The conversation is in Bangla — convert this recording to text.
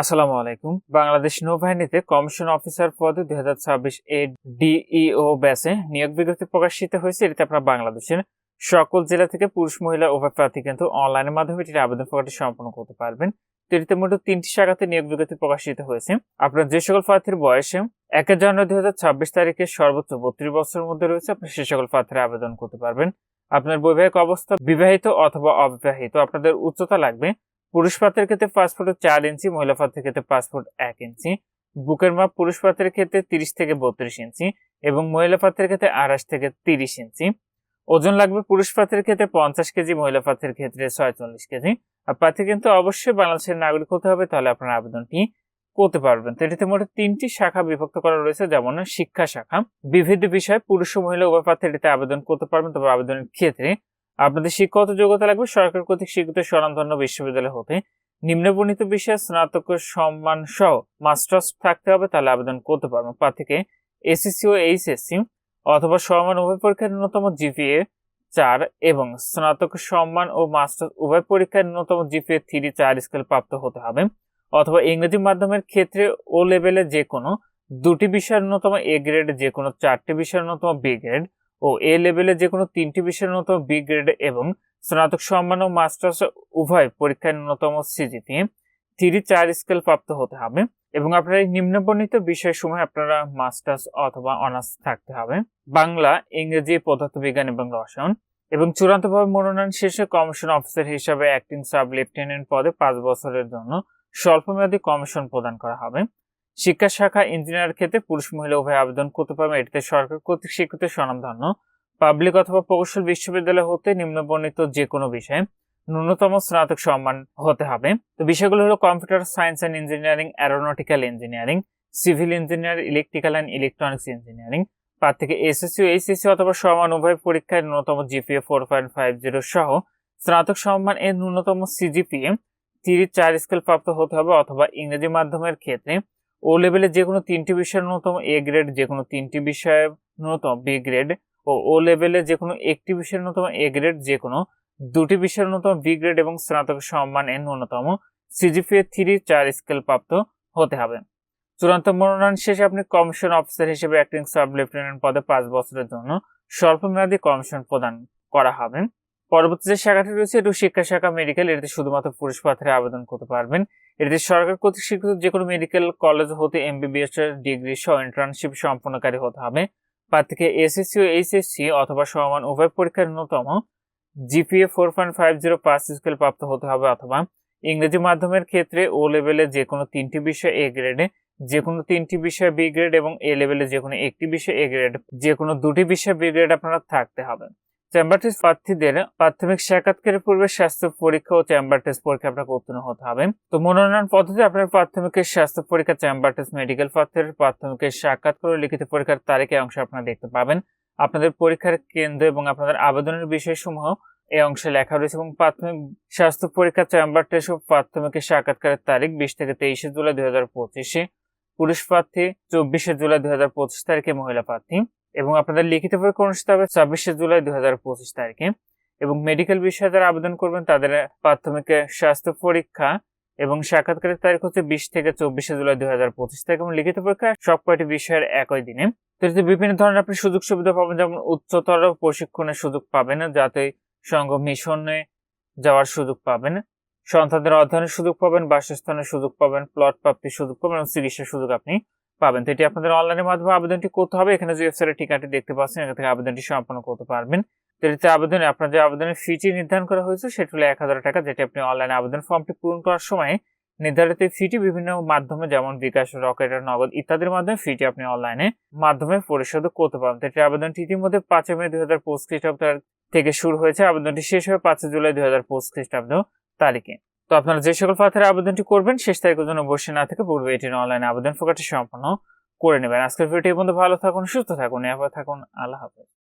আসসালামু আলাইকুম। বাংলাদেশ নৌবাহিনীতে কমিশন অফিসার পদে দুই হাজার ছাব্বিশ এ ডিইও ব্যাসে নিয়োগ বিজ্ঞপ্তি প্রকাশিত হয়েছে। এটিতে আপনারা বাংলাদেশের সকল জেলা থেকে পুরুষ, মহিলা, উভয় প্রার্থী কিন্তু অনলাইনের মাধ্যমে এটির আবেদন প্রকাশটি সম্পন্ন করতে পারবেন। তো এটিতে তিনটি শাখাতে নিয়োগ বিজ্ঞপ্তি প্রকাশিত হয়েছে। আপনার যে সকল প্রার্থীর বয়সে এক জানুয়ারি দুই হাজার ছাব্বিশ তারিখে সর্বোচ্চ বত্রিশ বছরের মধ্যে রয়েছে, আপনি সে সকল প্রার্থীরা আবেদন করতে পারবেন। আপনার বৈবাহিক অবস্থা বিবাহিত অথবা অবিবাহিত, আপনাদের উচ্চতা লাগবে পুরুষ পাত্রের ক্ষেত্রে পাঁচ ফুট চার ইঞ্চি, মহিলা পাত্রের ক্ষেত্রে পাঁচ ফুট এক ইঞ্চি। বুকের মাপ পুরুষ পাত্রের ক্ষেত্রে তিরিশ থেকে বত্রিশ ইঞ্চি এবং মহিলা পাত্রের ক্ষেত্রে আড়াইশ থেকে তিরিশ ইঞ্চি। ওজন লাগবে পুরুষ পাত্রের ক্ষেত্রে পঞ্চাশ কেজি, মহিলা পাত্রের ক্ষেত্রে ছয়চল্লিশ কেজি। আর প্রার্থী কিন্তু অবশ্যই বাংলাদেশের নাগরিক হতে হবে, তাহলে আপনার আবেদনটি করতে পারবেন। তো এটিতে মোট তিনটি শাখা বিভক্ত করা রয়েছে, যেমন শিক্ষা শাখা। বিভিন্ন বিষয়ে পুরুষ ও মহিলা উভয় প্রার্থী এটিতে আবেদন করতে পারবেন, তবে আবেদনের ক্ষেত্রে আপনাদের শিক্ষাগত যোগ্যতা লাগবে। সরকার কর্তৃক স্বীকৃত স্বনামধন্য বিশ্ববিদ্যালয় হতে নিম্নবর্ণিত বিষয়ে স্নাতক সম্মান সহ মাস্টার্স থাকতে হবে, তাহলে আবেদন করতে পারবেন। প্রার্থীকে এসএসসি ও এইচএসসি অথবা সমান উভয় পরীক্ষার ন্যূনতম জিপিএ চার এবং স্নাতক সম্মান ও মাস্টার্স উভয় পরীক্ষার ন্যূনতম জিপিএ থ্রি চার স্কেল প্রাপ্ত হতে হবে অথবা ইংরেজি মাধ্যমের ক্ষেত্রে ও লেভেলে যে কোনো দুটি বিষয়ের ন্যূনতম এ গ্রেড যে কোনো চারটি বিষয়ের ন্যূনতম বি গ্রেড। ও এ লেভেলে যে কোনো তিনটি বিষয়ের ন্যূনতম বি গ্রেড এবং স্নাতক সম্মান ও মাস্টার্স উভয় পরীক্ষার ন্যূনতম সিজিপিএ থ্রি চার স্কেল প্রাপ্ত হতে হবে এবং আপনার এই নিম্নবর্ণিত বিষয়সমূহে আপনারা মাস্টার্স অথবা অনার্স থাকতে হবে। বাংলা, ইংরেজি, পদার্থবিজ্ঞান এবং রসায়ন এবং চূড়ান্তভাবে মনোনয়ন শেষে কমিশন অফিসার হিসাবে অ্যাক্টিং সাব লেফটেন্যান্ট পদে পাঁচ বছরের জন্য স্বল্পমেয়াদী কমিশন প্রদান করা হবে। শিক্ষা শাখা ইঞ্জিনিয়ার ক্ষেত্রে পুরুষ মহিলা উভয় আবেদন করতে পারবে এটিতে সরকার কর্তৃক স্বীকৃত স্বনামধন্য। পাবলিক অথবা প্রকৌশল বিশ্ববিদ্যালয় হতে নিম্নবর্ণিত যে কোনো বিষয়ে ন্যূনতম স্নাতক সম্মান হতে হবে। তো বিষয়গুলো হলো computer science and engineering, aeronautical engineering, civil engineer, electrical and electronics engineering. তার থেকে এসএসসি এইচএসসি অথবা সমান উভয় পরীক্ষায় ন্যূনতম GPA four point five zero সহ স্নাতক সম্মান এর ন্যূনতম সিজিপিএ তিরিশ চার স্কেল প্রাপ্ত হতে হবে অথবা ইংরেজি মাধ্যমের ক্ষেত্রে। ও লেভেলে যে কোনো তিনটি বিষয়ের ন্যূনতম এ গ্রেড যে কোনো তিনটি বিষয়ে ন্যূনতম বি গ্রেড ও ও লেভেলে যে কোনো একটি বিষয়ের ন্যূনতম এ গ্রেড যে কোনো দুটি বিষয়ের ন্যূনতম বি গ্রেড এবং স্নাতক সম্মান এর ন্যূনতম সিজিপিএ থ্রি চার স্কেল প্রাপ্ত হতে হবে। চূড়ান্ত মনোনয়ন শেষে আপনি কমিশন অফিসার হিসেবে অ্যাক্টিং সাব লেফটেন্যান্ট পদে পাঁচ বছরের জন্য স্বল্প স্বল্পমেয়াদী কমিশন প্রদান করা হবে। পরবর্তী যে শাখাটি রয়েছে এটি শিক্ষা শাখা মেডিকেল এটিতে শুধুমাত্র পুরুষ প্রার্থীরা আবেদন করতে পারবেন। এটিতে সরকার কর্তৃক স্বীকৃত যে কোনো মেডিকেল কলেজ হতে এমবিবিএস এর ডিগ্রি সহ ইন্টার্নশিপ সম্পন্নকারী হতে হবে। প্রার্থীকে এসএসসি ও এইচএসসি অথবা সমান উভয় পরীক্ষার ন্যূনতম GPA four point five zero পাঁচ স্কেল প্রাপ্ত হতে হবে অথবা ইংরেজি মাধ্যমের ক্ষেত্রে ও লেভেলে যে কোনো তিনটি বিষয় এ গ্রেডে যে কোনো তিনটি বিষয় বি গ্রেড এবং এ লেভেলে যে কোনো একটি বিষয় এ গ্রেড যে কোনো দুটি বিষয় বি গ্রেড আপনারা থাকতে হবে। চেম্বার টেস্ট প্রার্থীদের প্রাথমিক সাক্ষাৎকারের পূর্বে স্বাস্থ্য পরীক্ষা ও চেম্বার টেস্ট পরীক্ষা আপনাকে উত্তীর্ণ হতে হবে। তো মনোনয়ন পদ্ধতি আপনার প্রাথমিকের স্বাস্থ্য পরীক্ষা চেম্বার টেস্ট মেডিকেল প্রার্থীর প্রাথমিকের সাক্ষাৎকার ও লিখিত পরীক্ষার তারিখে অংশ আপনারা দেখতে পাবেন। আপনাদের পরীক্ষার কেন্দ্র এবং আপনাদের আবেদনের বিষয়সমূহ এই অংশে লেখা রয়েছে এবং প্রাথমিক স্বাস্থ্য পরীক্ষা চেম্বার টেস্ট ও প্রাথমিকের সাক্ষাৎকারের তারিখ বিশ থেকে তেইশে জুলাই দুই হাজার পঁচিশে। পুরুষ প্রার্থী চব্বিশে জুলাই দুই হাজার পঁচিশ তারিখে মহিলা প্রার্থী। এবং আপনাদের লিখিত পরীক্ষা অনুষ্ঠিত হবে ছাব্বিশে জুলাই দুই হাজার পঁচিশ তারিখে। এবং মেডিকেল বিষয়ে যারা আবেদন করবেন, তাদের প্রাথমিক স্বাস্থ্য পরীক্ষা এবং সাক্ষাৎকারের তারিখ হচ্ছে বিশ থেকে চব্বিশে জুলাই দুই হাজার পঁচিশ তারিখ এবং লিখিত পরীক্ষা সব কয়টি বিষয়ের একই দিনে। তো এতে বিভিন্ন ধরনের আপনি সুযোগ সুবিধা পাবেন, যেমন উচ্চতর প্রশিক্ষণের সুযোগ পাবেন, যাতে সংঘ মিশনে যাওয়ার সুযোগ পাবেন, সন্তানদের অধ্যয়নের সুযোগ পাবেন, বাসস্থানের সুযোগ পাবেন প্লট প্রাপ্তির সুযোগ পাবেন এবং চিকিৎসার সুযোগ আপনি পাবেন। তো এটি আপনাদের অনলাইনের মাধ্যমে আবেদনটি করতে হবে। এখানে যে ওয়েবসাইটের ঠিকানাটি দেখতে পাচ্ছেন, এখান থেকে আবেদনটি সম্পন্ন করতে পারবেন। তো এটিতে আবেদনে আপনার যে আবেদনের ফিটি নির্ধারণ করা হয়েছে, সেটি হলো এক হাজার টাকা, যেটি আপনি অনলাইনে আবেদন ফর্মটি পূরণ করার সময় নির্ধারিত ফিটি বিভিন্ন মাধ্যমে, যেমন বিকাশ, রকেট, নগদ ইত্যাদির মাধ্যমে ফিটি আপনি অনলাইনে মাধ্যমে পরিশোধ করতে পারবেন। এটি আবেদনটি ইতিমধ্যে পাঁচই মে দুই হাজার পঁচিশ খ্রিস্টাব্দ থেকে শুরু হয়েছে। আবেদনটি শেষ হবে পাঁচই জুলাই দুই হাজার পঁচিশ খ্রিস্টাব্দ তারিখে। তো আপনারা যে সকল প্রার্থীরা আবেদনটি করবেন, শেষ তারিখের জন্য বসে না থেকে পূর্বে এটির অনলাইনে আবেদন প্রকাশটি সম্পন্ন করে নেবেন। আজকের ভিডিও বন্ধু ভালো থাকুন, সুস্থ থাকুন, নিরাপদ থাকুন। আল্লাহ হাফেজ।